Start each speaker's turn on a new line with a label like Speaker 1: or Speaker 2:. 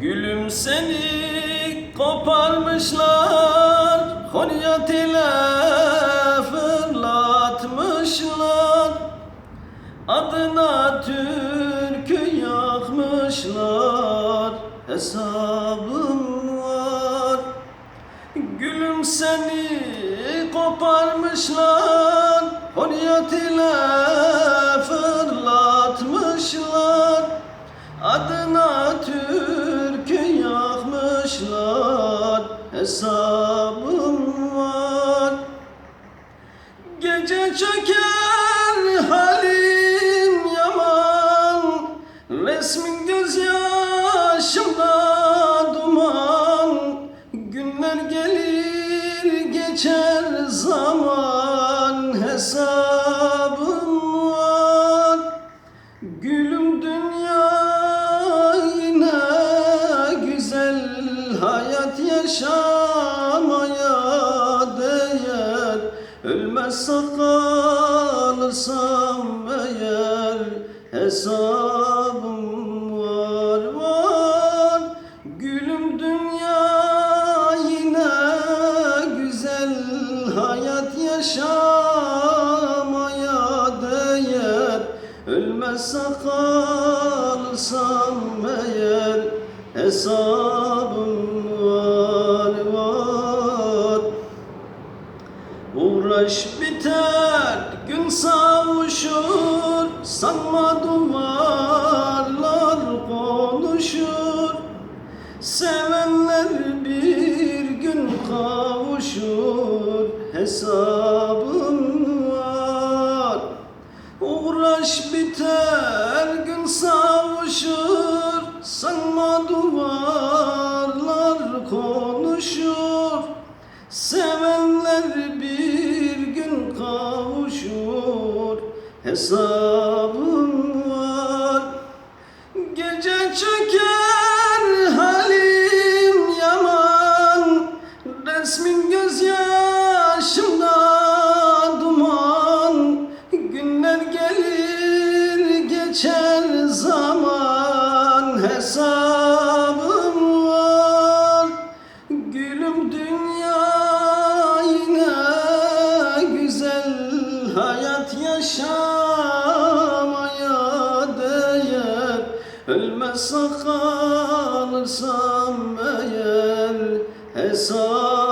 Speaker 1: Gülüm seni koparmışlar Horyat ile fırlatmışlar. Adına türkü yakmışlar Hesabım var. Gülüm seni koparmışlar Horyat ile yakmışlar Hesabım var. Gece çöker halim yaman Resmin gözyaşımda duman. Günler gelir geçer zaman Hesabım yaşamaya değer. Ölmezsek kalırsam eğer hesabım var var. Gülüm dünya yine güzel hayat yaşamaya değer. Ölmezsek kalırsam eğer hesabım var Uğraş biter gün savuşur Sanma duvarlar konuşur. Sevenler bir gün kavuşur Hesabım var. Uğraş biter gün savuşur Sanma duvarlar konuşur. Sevenler Hesabım var. Gece çöker halim yaman Resmin gözyaşımda duman. Günler gelir geçer zaman Hesabım Ölmezsek kalırsam eğer hesabım